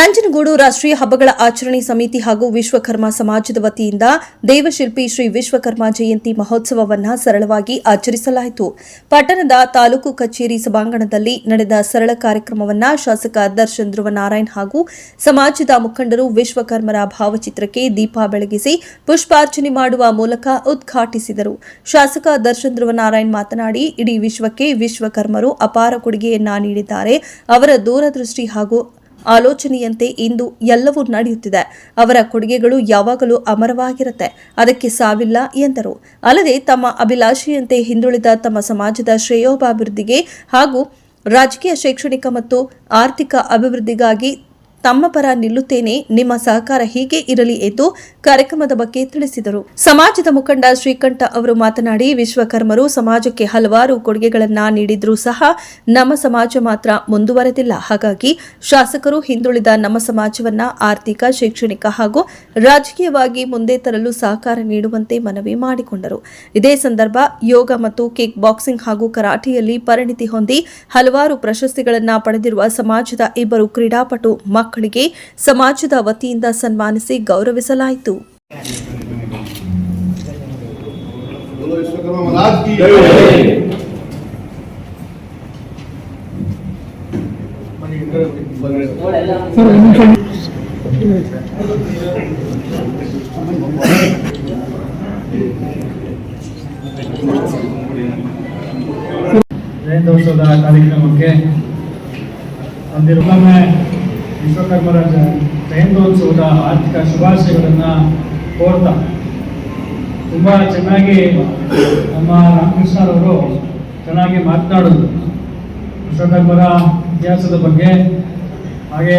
ನಂಜನಗೂಡು ರಾಷ್ಟ್ರೀಯ ಹಬ್ಬಗಳ ಆಚರಣೆ ಸಮಿತಿ ಹಾಗೂ ವಿಶ್ವಕರ್ಮ ಸಮಾಜದ ವತಿಯಿಂದ ದೇವಶಿಲ್ಪಿ ಶ್ರೀ ವಿಶ್ವಕರ್ಮ ಜಯಂತಿ ಮಹೋತ್ಸವವನ್ನು ಸರಳವಾಗಿ ಆಚರಿಸಲಾಯಿತು. ಪಟ್ಟಣದ ತಾಲೂಕು ಕಚೇರಿ ಸಭಾಂಗಣದಲ್ಲಿ ನಡೆದ ಸರಳ ಕಾರ್ಯಕ್ರಮವನ್ನು ಶಾಸಕ ದರ್ಶನ್ ಧ್ರುವನಾರಾಯಣ್ ಹಾಗೂ ಸಮಾಜದ ಮುಖಂಡರು ವಿಶ್ವಕರ್ಮರ ಭಾವಚಿತ್ರಕ್ಕೆ ದೀಪ ಬೆಳಗಿಸಿ ಪುಷ್ಪಾರ್ಚನೆ ಮಾಡುವ ಮೂಲಕ ಉದ್ಘಾಟಿಸಿದರು. ಶಾಸಕ ದರ್ಶನ್ ಧ್ರುವನಾರಾಯಣ್ ಮಾತನಾಡಿ, ಇಡೀ ವಿಶ್ವಕ್ಕೆ ವಿಶ್ವಕರ್ಮರು ಅಪಾರ ಕೊಡುಗೆಯನ್ನ ನೀಡಿದ್ದಾರೆ. ಅವರ ದೂರದೃಷ್ಟಿ ಹಾಗೂ ಆಲೋಚನೆಯಂತೆ ಇಂದು ಎಲ್ಲವೂ ನಡೆಯುತ್ತಿದೆ. ಅವರ ಕೊಡುಗೆಗಳು ಯಾವಾಗಲೂ ಅಮರವಾಗಿರುತ್ತೆ. ಅದಕ್ಕೆ ಸಾವಿಲ್ಲ ಎಂದರು. ಅಲ್ಲದೆ ತಮ್ಮ ಅಭಿಲಾಷೆಯಂತೆ ಹಿಂದುಳಿದ ತಮ್ಮ ಸಮಾಜದ ಶ್ರೇಯೋಭಾಭಿವೃದ್ಧಿಗೆ ಹಾಗೂ ರಾಜಕೀಯ ಶೈಕ್ಷಣಿಕ ಮತ್ತು ಆರ್ಥಿಕ ಅಭಿವೃದ್ಧಿಗಾಗಿ ತಮ್ಮ ಪರ ನಿಲ್ಲುತ್ತೇನೆ, ನಿಮ್ಮ ಸಹಕಾರ ಹೀಗೆ ಇರಲಿ ಎಂದು ಕಾರ್ಯಕ್ರಮದ ಬಗ್ಗೆ ತಿಳಿಸಿದರು. ಸಮಾಜದ ಮುಖಂಡ ಶ್ರೀಕಂಠ ಅವರು ಮಾತನಾಡಿ, ವಿಶ್ವಕರ್ಮರು ಸಮಾಜಕ್ಕೆ ಹಲವಾರು ಕೊಡುಗೆಗಳನ್ನ ನೀಡಿದ್ರೂ ಸಹ ನಮ್ಮ ಸಮಾಜ ಮಾತ್ರ ಮುಂದುವರೆದಿಲ್ಲ. ಹಾಗಾಗಿ ಶಾಸಕರು ಹಿಂದುಳಿದ ನಮ್ಮ ಸಮಾಜವನ್ನ ಆರ್ಥಿಕ, ಶೈಕ್ಷಣಿಕ ಹಾಗೂ ರಾಜಕೀಯವಾಗಿ ಮುಂದೆ ತರಲು ಸಹಕಾರ ನೀಡುವಂತೆ ಮನವಿ ಮಾಡಿಕೊಂಡರು. ಇದೇ ಸಂದರ್ಭ ಯೋಗ ಮತ್ತು ಕಿಕ್ ಬಾಕ್ಸಿಂಗ್ ಹಾಗೂ ಕರಾಟೆಯಲ್ಲಿ ಪರಿಣಿತಿ ಹೊಂದಿ ಹಲವಾರು ಪ್ರಶಸ್ತಿಗಳನ್ನು ಪಡೆದಿರುವ ಸಮಾಜದ ಇಬ್ಬರು ಕ್ರೀಡಾಪಟು ಮಕ್ಕಳಿಗೆ ಸಮಾಜದ ವತಿಯಿಂದ ಸನ್ಮಾನಿಸಿ ಗೌರವಿಸಲಾಯಿತು. ಜಯಂತೋತ್ಸವದ ಕಾರ್ಯಕ್ರಮಕ್ಕೆ ಅಂದಿರುವ ವಿಶ್ವಕರ್ಮರ ಜ- ಜಯಂತ್ಯೋತ್ಸವದ ಆರ್ಥಿಕ ಶುಭಾಶಯಗಳನ್ನು ಕೋರ್ತಾ ತುಂಬ ಚೆನ್ನಾಗಿ ನಮ್ಮ ರಾಮಕೃಷ್ಣರವರು ಚೆನ್ನಾಗಿ ಮಾತನಾಡೋದು ವಿಶ್ವಕರ್ಮರ ಇತಿಹಾಸದ ಬಗ್ಗೆ, ಹಾಗೆ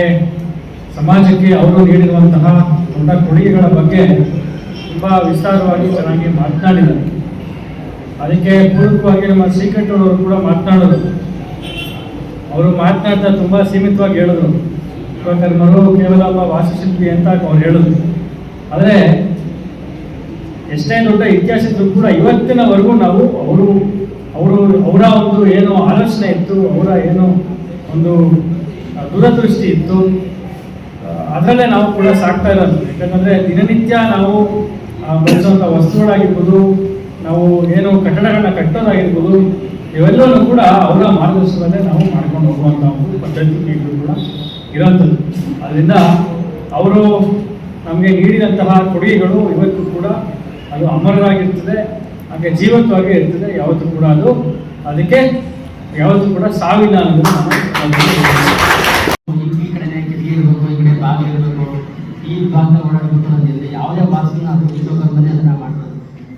ಸಮಾಜಕ್ಕೆ ಅವರು ನೀಡಿರುವಂತಹ ದೊಡ್ಡ ಕೊಡುಗೆಗಳ ಬಗ್ಗೆ ತುಂಬ ವಿಸ್ತಾರವಾಗಿ ಚೆನ್ನಾಗಿ ಮಾತನಾಡಿದ್ದಾರೆ ಅದಕ್ಕೆ ಪೂರಕವಾಗಿ ನಮ್ಮ ಶ್ರೀಕಂಠವರು ಕೂಡ ಮಾತನಾಡೋದು ಅವರು ಮಾತನಾಡ್ತಾ ತುಂಬ ಸೀಮಿತವಾಗಿ ಹೇಳಿದ್ರು. ವಿಶ್ವಕರ್ಮರು ಕೇವಲ ಒಬ್ಬ ವಾಸ್ತುಶಿಲ್ಪಿ ಅಂತ ಅವ್ರು ಹೇಳಿದ್ರು. ಆದರೆ, ಎಷ್ಟೇ ದೊಡ್ಡ ಇತಿಹಾಸ ಕೂಡ ಇವತ್ತಿನವರೆಗೂ ನಾವು ಅವರು ಅವರು, ಅವರ ಒಂದು ಏನು ಆಲೋಚನೆ ಇತ್ತು, ಅವರ ಏನು ಒಂದು ದೂರದೃಷ್ಟಿ ಇತ್ತು. ಅದರಲ್ಲೇ ನಾವು ಕೂಡ ಸಾಕ್ತಾ ಇರೋದು. ಯಾಕಂದರೆ ದಿನನಿತ್ಯ ನಾವು ಬಳಸುವಂಥ ವಸ್ತುಗಳಾಗಿರ್ಬೋದು, ನಾವು ಏನು ಕಟ್ಟಡಗಳನ್ನ ಕಟ್ಟೋದಾಗಿರ್ಬೋದು ಇವೆಲ್ಲವೂ ಕೂಡ ಅವರ ಮಾರ್ಗದರ್ಶನದಲ್ಲೇ ನಾವು ಮಾಡ್ಕೊಂಡು ಹೋಗುವಂಥ ಒಂದು ಪದ್ಧತಿ ಕೂಡ ಇರೋಂಥದ್ದು ಅದರಿಂದ ಅವರು ನಮಗೆ ನೀಡಿದಂತಹ ಕೊಡುಗೆಗಳು ಇವತ್ತು ಕೂಡ ಅದು ಅಮರವಾಗಿರ್ತದೆ ಹಾಗೆ ಜೀವಂತವಾಗಿ ಇರ್ತದೆ. ಯಾವತ್ತು ಕೂಡ ಅದು ಅದಕ್ಕೆ ಯಾವತ್ತೂ ಕೂಡ ಸಾವಿಲ್ಲ ಅನ್ನೋದು ನಾನು ಈ ಕಡೆ ಕಿಟಕಿ ಇರಬೇಕು ಈ ಕಡೆ ಬಾಗಿಲು ಇರಬೇಕು ಈ ಭಾಗ ಓಡಾಡಬೇಕು ಅನ್ನೋದಿಲ್ಲ ಯಾವುದೇ ವಾಸ್ತುನ ಅದು ವಿಶ್ವಕರ್ಮನೇ ಅದನ್ನ ಮಾಡೋದು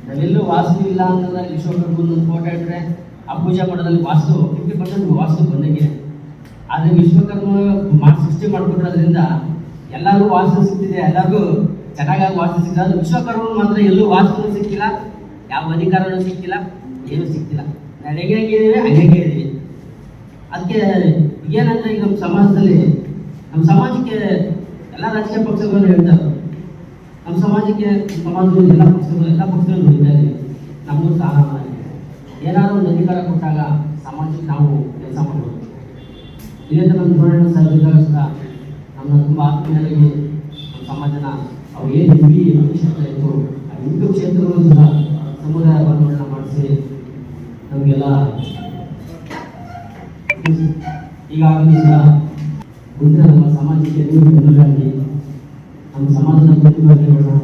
ನಾವೆಲ್ಲೂ ವಾಸ್ತು ಇಲ್ಲ ಅಂತಂದ್ರೆ ವಿಶ್ವಕರ್ಮನ ಫೋಟೋ ಇಟ್ಟರೆ ಆ ಪೂಜೆ ಮಾಡೋದ್ರಲ್ಲಿ ವಾಸ್ತು ಫಿಫ್ಟಿ ಪರ್ಸೆಂಟ್ ವಾಸ್ತು ಬಂದಂಗೆ. ಆದರೆ ವಿಶ್ವಕರ್ಮ ಮಾಡಿ ಸೃಷ್ಟಿ ಮಾಡಿಕೊಟ್ಟಿರೋದ್ರಿಂದ ಎಲ್ಲರಿಗೂ ವಾಸನೆ ಸಿಗ್ತಿದೆ, ಎಲ್ಲರಿಗೂ ಚೆನ್ನಾಗಾಗಿ ವಾಸ್ತು ಸಿಕ್ಕಿದೆ ಅದು ವಿಶ್ವಕರ್ಮ ಮಾತ್ರ ಎಲ್ಲೂ ವಾಸನೂ ಸಿಕ್ಕಿಲ್ಲ, ಯಾವ ಅಧಿಕಾರನೂ ಸಿಕ್ಕಿಲ್ಲ, ಏನೂ ಸಿಕ್ಕಿಲ್ಲ ನಾನು ಹೇಗೆ ಹಂಗೆ ಇದೀವಿ ಅದಕ್ಕೆ ಏನಂದ್ರೆ ಈಗ ನಮ್ಮ ಸಮಾಜದಲ್ಲಿ, ನಮ್ಮ ಸಮಾಜಕ್ಕೆ ಎಲ್ಲ ರಾಜಕೀಯ ಪಕ್ಷಗಳು ಹೇಳ್ತಾರೆ ನಮ್ಮ ಸಮಾಜಕ್ಕೆ ಸಮಾಜದಲ್ಲಿ ಎಲ್ಲ ಪಕ್ಷಗಳು ಎಲ್ಲ ಪಕ್ಷಗಳು ದುಡಿತಾ ಇದ್ದೀವಿ. ನಮಗೂ ಸಹ ಏನಾದರೂ ಒಂದು ಅಧಿಕಾರ ಕೊಟ್ಟಾಗ ಸಮಾಜಕ್ಕೆ ನಾವು ವಿವೇಕಾನಂದ ಧೋರಣೆ ಸಾಹಿತ್ಯದಾಗ ಸಹ ನಮ್ಮ ತುಂಬ ಆತ್ಮೀಯರಿಗೆ ನಮ್ಮ ಸಮಾಜನ ಅವ್ರು ಏನು ಇಡೀ ಕ್ಷೇತ್ರ ಇತ್ತು ಆ ಎಂಟು ಕ್ಷೇತ್ರಗಳು ಸಹ ಸಮುದಾಯ ವಾತಾವರಣ ಮಾಡಿಸಿ ನಮಗೆಲ್ಲ ಈಗಾಗಲೇ ಸಹ ಮುಂದಿನ ನಮ್ಮ ಸಮಾಜಕ್ಕೆ ನೀರು ನಮ್ಮ ಸಮಾಜದ ಪ್ರತಿಭಟನೆಗಳನ್ನ